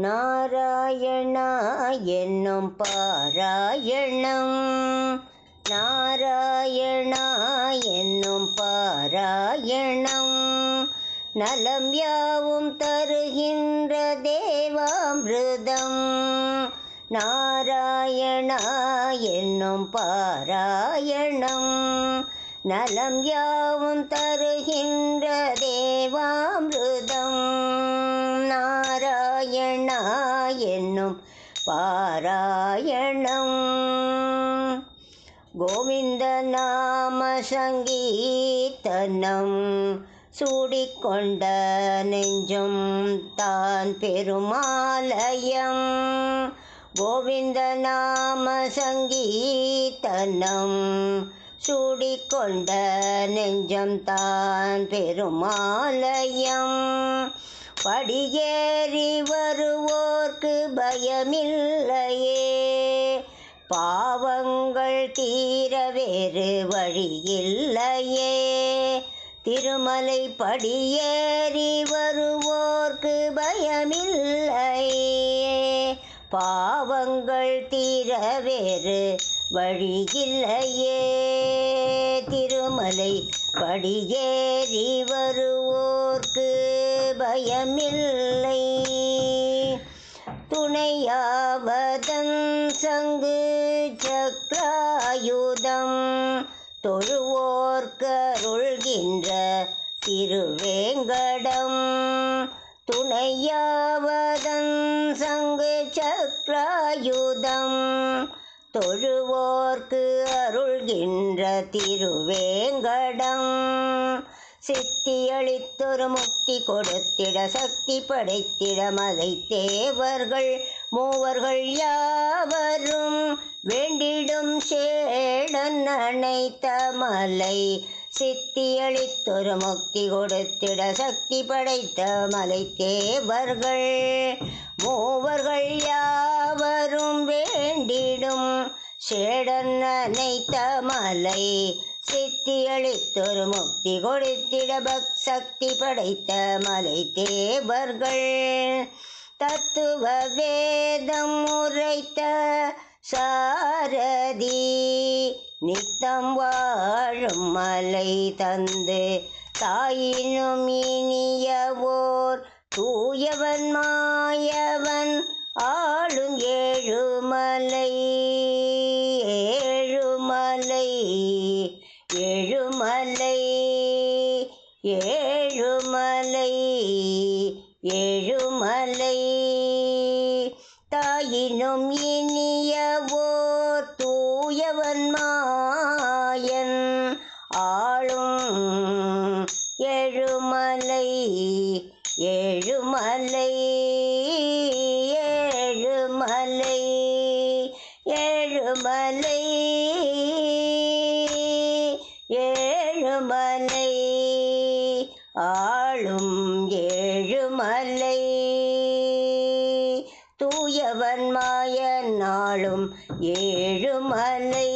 நாராயணா என்னும் பாராயணம். நாராயணா என்னும் பாராயணம். நலம் யாவும் தருகின்ற தேவாமிருதம். நாராயணா என்னும் பாராயணம். நலம் யாவும் தருகின்ற பாராயணம். கோவிந்த நாம சங்கீர்த்தனம் சூடிக்கொண்ட நெஞ்சும் தான் பெருமாலயம். கோவிந்த நாம சங்கீர்த்தனம் சூடிக்கொண்ட நெஞ்சம் தான் பெருமாலயம். படியேறி வருவோர்க்கு பயமில்லையே. பாவங்கள் தீர வேறு வழியில்லையே. திருமலை படியேறி வருவோர்க்கு பயமில்லையே. பாவங்கள் தீர வேறு வழியில்லையே. திருமலை படியேறி வருவோர்க்கு பயமில்லை. துணையாவதன் சங்கு சக்ராயுதம் தொழுவோர்க்கருள்கின்ற திருவேங்கடம். துணையாவதன் சங்கு சக்ராயுதம் தொழுவோர்க்கு அருள்கின்ற திருவேங்கடம். சித்தியளித்தொரு முக்தி கொடுத்திட சக்தி படைத்திட தேவர்கள் மூவர்கள் யாவரும் வேண்டிடும் சேடன் அணைத்த மலை. சித்தியளித்தொரு முக்தி கொடுத்திட சக்தி படைத்த மலை தேவர்கள் மூவர்கள் யாவரும் வேண்டிடும் சேடன் அனைத்த மலை. சித்தியளித்தொரு முக்தி கொடுத்திட பக் சக்தி படைத்த மலை தேவர்கள் தத்துவ வேதம் உரைத்த சாரதி நித்தம் வாழும் மலை தந்து தாயினும் இனியவோர் தூயவன் மாயவன். ஏழுமலை ஏழுமலை ஏழுமலை. தாயினும் இனியவோர் தூயவன் மாயன் ஆளும் ஏழுமலை ஏழுமலை. ஆளும் ஏழுமலை தூயவன் மாயன் ஆளும் ஏழுமலை